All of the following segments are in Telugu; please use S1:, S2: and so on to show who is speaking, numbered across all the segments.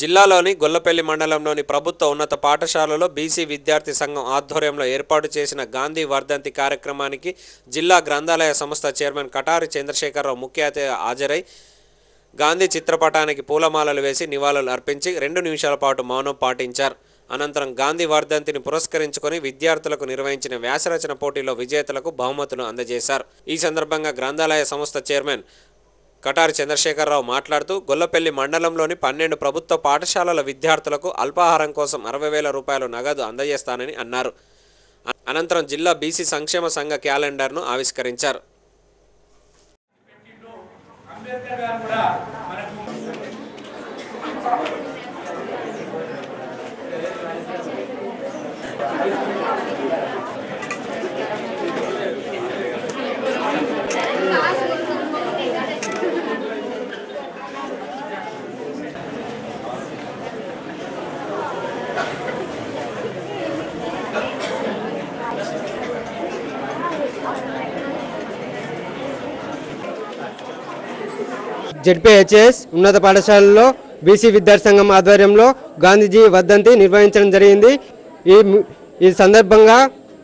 S1: జిల్లాలోని గొల్లపల్లి మండలంలోని ప్రభుత్వ ఉన్నత పాఠశాలలో బీసీ విద్యార్థి సంఘం ఆధ్వర్యంలో ఏర్పాటు చేసిన గాంధీ వర్ధంతి కార్యక్రమానికి జిల్లా గ్రంథాలయ సంస్థ చైర్మన్ కటారి చంద్రశేఖరరావు ముఖ్య హాజరై గాంధీ చిత్రపటానికి పూలమాలలు వేసి నివాళులు అర్పించి రెండు నిమిషాల పాటు మౌనం పాటించారు. అనంతరం గాంధీ వర్ధంతిని పురస్కరించుకొని విద్యార్థులకు నిర్వహించిన వ్యాసరచన పోటీలో విజేతలకు బహుమతులు అందజేశారు. ఈ సందర్భంగా గ్రంథాలయ సంస్థ చైర్మన్ కటారి చంద్రశేఖరరావు మాట్లాడుతూ గొల్లపల్లి మండలంలోని పన్నెండు ప్రభుత్వ పాఠశాలల విద్యార్థులకు అల్పాహారం కోసం అరవై వేల రూపాయలు నగదు అందజేస్తానని అన్నారు. అనంతరం జిల్లా బీసీ సంక్షేమ సంఘ క్యాలెండర్ను ఆవిష్కరించారు.
S2: అంబేద్కర్ గారు కూడా మనకు
S3: జెడ్పీహెచ్ఎస్ ఉన్నత పాఠశాలలో బీసీ విద్యార్థి సంఘం ఆధ్వర్యంలో గాంధీజీ వర్ధంతి నిర్వహించడం జరిగింది. ఈ ఈ సందర్భంగా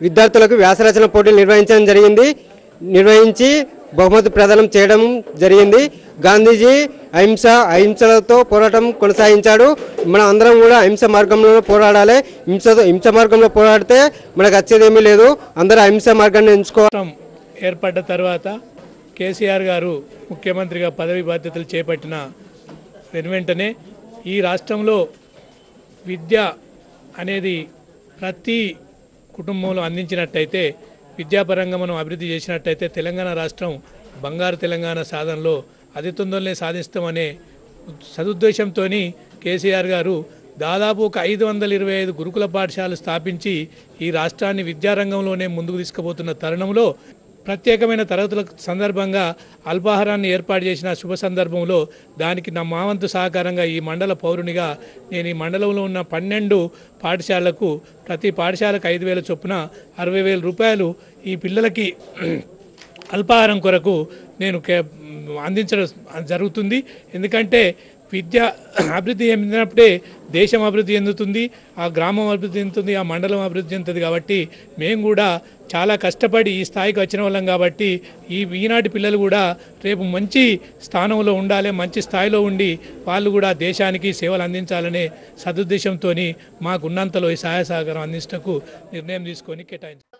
S3: విద్యార్థులకు వ్యాసరచన పోటీలు నిర్వహించడం జరిగింది. నిర్వహించి బహుమతి ప్రదానం చేయడం జరిగింది. గాంధీజీ అహింస అహింసలతో పోరాటం కొనసాగించాడు. మనం అందరం కూడా అహింస మార్గంలో పోరాడాలి. హింసతో హింస మార్గంలో పోరాడితే మనకు వచ్చేదేమీ లేదు. అందరూ అహింస మార్గాన్ని
S2: ఎంచుకోవడం ఏర్పడ్డ తర్వాత కేసీఆర్ గారు ముఖ్యమంత్రిగా పదవి బాధ్యతలు చేపట్టిన వెనువెంటనే ఈ రాష్ట్రంలో విద్య అనేది ప్రతి కుటుంబంలో అందించినట్టయితే విద్యాపరంగా మనం అభివృద్ధి చేసినట్టయితే తెలంగాణ రాష్ట్రం బంగారు తెలంగాణ సాధనలో అతి తొందరనే సాధిస్తామనే సదుద్దేశంతో కేసీఆర్ గారు దాదాపు ఒక ఐదు వందల ఇరవై ఐదు గురుకుల పాఠశాలలు స్థాపించి ఈ రాష్ట్రాన్ని విద్యారంగంలోనే ముందుకు తీసుకుపోతున్న తరుణంలో ప్రత్యేకమైన తరగతుల సందర్భంగా అల్పాహారాన్ని ఏర్పాటు చేసిన శుభ సందర్భంలో దానికి నా మావంతు సహకారంగా ఈ మండల పౌరునిగా నేను ఈ మండలంలో ఉన్న పన్నెండు పాఠశాలకు ప్రతి పాఠశాలకు ఐదు వేల చొప్పున అరవై వేల రూపాయలు ఈ పిల్లలకి అల్పాహారం కొరకు నేను కే- అందించడం జరుగుతుంది. ఎందుకంటే విద్య అభివృద్ధి చెందినప్పుడే దేశం అభివృద్ధి చెందుతుంది ఆ గ్రామం అభివృద్ధి చెందుతుంది ఆ మండలం అభివృద్ధి చెందుతుంది కాబట్టి మేము కూడా చాలా కష్టపడి ఈ స్థాయికి వచ్చిన వాళ్ళం కాబట్టి ఈ ఈనాటి పిల్లలు కూడా రేపు మంచి స్థానంలో ఉండాలి మంచి స్థాయిలో ఉండి వాళ్ళు కూడా దేశానికి సేవలు అందించాలనే సదుద్దేశంతో మాకున్నంతలో ఈ సహాయ సహకారం అందించటకు నిర్ణయం తీసుకొని కేటాయించారు.